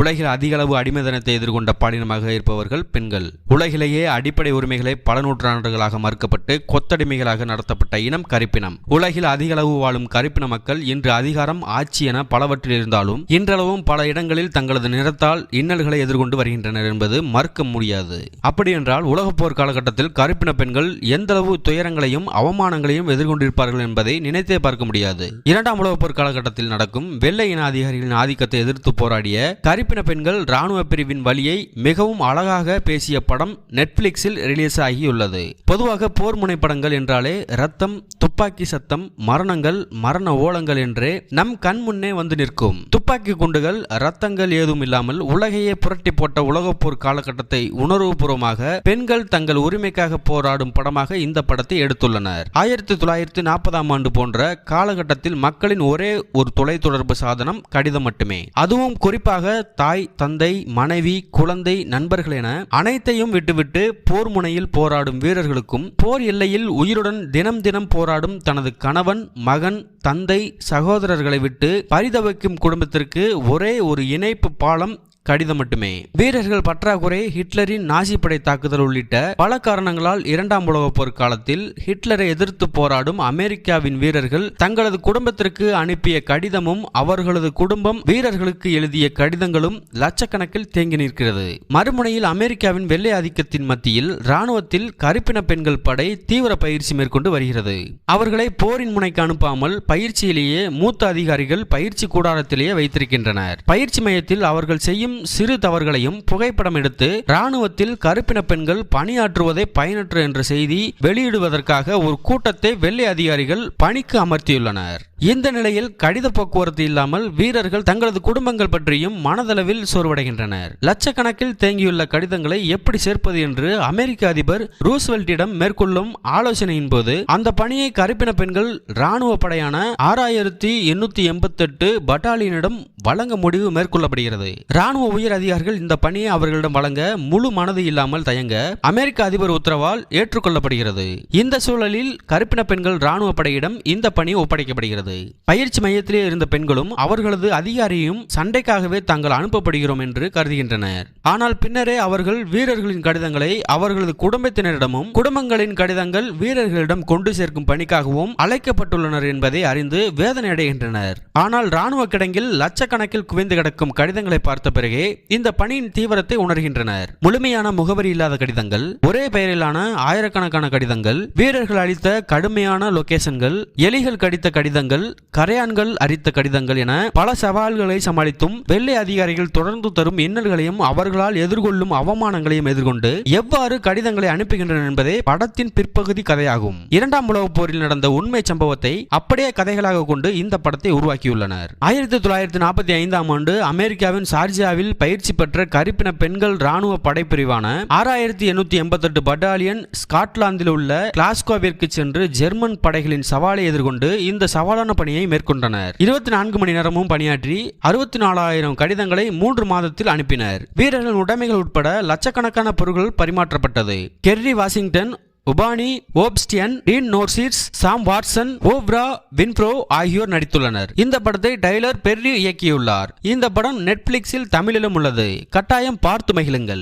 உலகில் அதிக அளவு அடிமைதனத்தை எதிர்கொண்ட பாலினமாக இருப்பவர்கள் பெண்கள். உலகிலேயே அடிப்படை உரிமைகளை பல நூற்றாண்டுகளாக மறுக்கப்பட்டு கொத்தடிமைகளாக நடத்தப்பட்ட இனம் கருப்பினம். உலகில் அதிக அளவு வாழும் கருப்பின மக்கள் இன்று அதிகாரம் ஆட்சி என பலவற்றில் இருந்தாலும் இன்றளவும் பல இடங்களில் தங்களது நிறத்தால் இன்னல்களை எதிர்கொண்டு வருகின்றனர் என்பது மறுக்க முடியாது. அப்படியென்றால் உலகப் போர் காலகட்டத்தில் கருப்பின பெண்கள் எந்தளவு துயரங்களையும் அவமானங்களையும் எதிர்கொண்டிருப்பார்கள் என்பதை நினைத்தே பார்க்க முடியாது. இரண்டாம் உலகப் போர் காலகட்டத்தில் நடக்கும் வெள்ளை இன அதிகாரிகளின் ஆதிக்கத்தை எதிர்த்து போராடிய கருப்பின பெண்கள் ராணுவ பிரிவின் வழியை மிகவும் அழகாக பேசிய படம் நெட்ஃபிளிக்ஸில் ரிலீஸ் ஆகியுள்ளது பொதுவாக போர் முனைப்படங்கள் என்றாலே ரத்தம் துப்பாக்கி சத்தம் மரணங்கள் மரண ஓலங்கள் என்றே நம் கண் முன்னே வந்து நிற்கும். துப்பாக்கி குண்டுகள் ரத்தங்கள் ஏதும் இல்லாமல் உலகையே புரட்டி போட்ட உலகப்போர் காலகட்டத்தை உணர்வுபூர்வமாக பெண்கள் தங்கள் உரிமைக்காக போராடும் படமாக இந்த படத்தை எடுத்துள்ளனர். ஆயிரத்தி தொள்ளாயிரத்தி நாற்பதாம் ஆண்டு போன்ற காலகட்டத்தில் மக்களின் ஒரே ஒரு தொலைத்தொடர்பு சாதனம் கடிதம் மட்டுமே. அதுவும் குறிப்பாக தாய் தந்தை மனைவி குழந்தை நண்பர்கள் என அனைத்தையும் விட்டுவிட்டு போர் முனையில் போராடும் வீரர்களுக்கும் போர் எல்லையில் உயிருடன் தினம் தினம் போராடும் தனது கணவன் மகன் தந்தை சகோதரர்களை விட்டு பரிதவிக்கும் குடும்பத்திற்கு ஒரே ஒரு இணைப்பு பாலம் கடிதம் மட்டுமே. வீரர்கள் பற்றாக்குறை ஹிட்லரின் நாசி படை தாக்குதல் உள்ளிட்ட பல காரணங்களால் இரண்டாம் உலகப் போர் காலத்தில் ஹிட்லரை எதிர்த்து போராடும் அமெரிக்காவின் வீரர்கள் தங்களது குடும்பத்திற்கு அனுப்பிய கடிதமும் அவர்களது குடும்பம் வீரர்களுக்கு எழுதிய கடிதங்களும் லட்சக்கணக்கில் தேங்கி நிற்கிறது. மறுமுனையில் அமெரிக்காவின் வெள்ளை ஆதிக்கத்தின் மத்தியில் ராணுவத்தில் கருப்பின பெண்கள் படை தீவிர பயிற்சி மேற்கொண்டு வருகிறது. அவர்களை போரின் முனைக்கு அனுப்பாமல் பயிற்சியிலேயே மூத்த அதிகாரிகள் பயிற்சி கூடாரத்திலேயே வைத்திருக்கின்றனர். பயிற்சி மையத்தில் அவர்கள் செய்யும் சிறு தவறுகளையும் புகைப்படம் எடுத்து ராணுவத்தில் கருப்பின பெண்கள் பணியாற்றுவதை பயனற்று என்ற செய்தி வெளியிடுவதற்காக ஒரு கூட்டத்தை வெள்ளை அதிகாரிகள் பணிக்கு அமர்த்தியுள்ளனர். இந்த நிலையில் கடித போக்குவரத்து இல்லாமல் வீரர்கள் தங்களது குடும்பங்கள் பற்றியும் மனதளவில் சோர்வடைகின்றனர். லட்சக்கணக்கில் தேங்கியுள்ள கடிதங்களை எப்படி சேர்ப்பது என்று அமெரிக்க அதிபர் ரூஸ்வெல்ட்டிடம் மேற்கொள்ளும் ஆலோசனையின் போது அந்த பணியை கருப்பின பெண்கள் ராணுவ படையான ஆறாயிரத்தி எண்ணூத்தி எண்பத்தி எட்டு பட்டாலியனிடம் வழங்க முடிவு மேற்கொள்ளப்படுகிறது. ராணுவ உயர் அதிகாரிகள் இந்த பணியை அவர்களிடம் வழங்க முழு மனது இல்லாமல் தயங்க அமெரிக்க அதிபர் உத்தரவால் ஏற்றுக்கொள்ளப்படுகிறது. இந்த சூழலில் கருப்பின பெண்கள் ராணுவ படையிடம் இந்த பணி ஒப்படைக்கப்படுகிறது. பயிற்சி மையத்திலே இருந்த பெண்களும் அவர்களது அதிகாரியும் சண்டைக்காகவே தாங்கள் அனுப்பப்படுகிறோம் என்று கருதுகின்றனர். ஆனால் பின்னரே அவர்கள் வீரர்களின் கடிதங்களை அவர்களது குடும்பத்தினரிடமும் குடும்பங்களின் கடிதங்கள் வீரர்களிடம் கொண்டு சேர்க்கும் பணிக்காகவும் அழைக்கப்பட்டுள்ளனர் என்பதை அறிந்து வேதனை அடைகின்றனர் ஆனால் ராணுவ கிடங்கில் லட்சக்கணக்கில் குவிந்து கிடக்கும் கடிதங்களை பார்த்த பிறகு இந்த பணியின் தீவிரத்தை உணர்கின்றனர். முழுமையான முகவரி இல்லாத கடிதங்கள் ஒரே பெயரிலான ஆயிரக்கணக்கான கடிதங்கள் வீரர்கள் அளித்த கடுமையான லொகேஷன்கள் எலிகள் கடித்த கடிதங்கள் கரையான்கள் அரித்த கடிதங்கள் என பல சவால்களை சமாளித்தும் வெள்ளை அதிகாரிகள் தொடர்ந்து தரும் இன்னல்களையும் அவர்களால் எதிர்கொள்ளும் அவமானங்களையும் எதிர்கொண்டு எவ்வாறு கடிதங்களை அனுப்புகின்றனர் என்பதே படத்தின் பிற்பகுதி கதையாகும். இரண்டாம் உலகப் போரில் நடந்த உண்மை சம்பவத்தை அப்படியே கதைகளாக கொண்டு இந்த படத்தை உருவாக்கியுள்ளனர். ஆயிரத்தி தொள்ளாயிரத்தி நாற்பத்தி ஐந்தாம் ஆண்டு அமெரிக்காவின் சார்ஜியாவில் பயிற்சி பெற்ற கருப்பின பெண்கள் ராணுவ படைப்பிரிவான ஆறாயிரத்தி எண்ணூத்தி எண்பத்தெட்டு பட்டாலியன் ஸ்காட்லாந்தில் உள்ள கிளாஸ்கோவிற்கு சென்று ஜெர்மன் படைகளின் சவாலை எதிர்கொண்டு இந்த சவாலான பணியை மேற்கொண்டனர். இருபத்தி நான்கு மணி நேரமும் பணியாற்றி அறுபத்தி நாலாயிரம் கடிதங்களை மூன்று மாதத்தில் அனுப்பினர். வீரர்களின் உடைமைகள் உட்பட லட்சக்கணக்கான பொருட்கள் பரிமாற்றப்பட்டது. Kerry Washington Ebony Obsidian Dean Norris Sam Waterston Oprah Winfrey ஆகியோர் நடித்துள்ளனர். இந்த படத்தை டைலர் பெர்ரி இயக்கியுள்ளார். இந்த படம் நெட்ஃபிளிக்ஸில் தமிழிலும் உள்ளது. கட்டாயம் பார்த்து மகிழுங்கள்.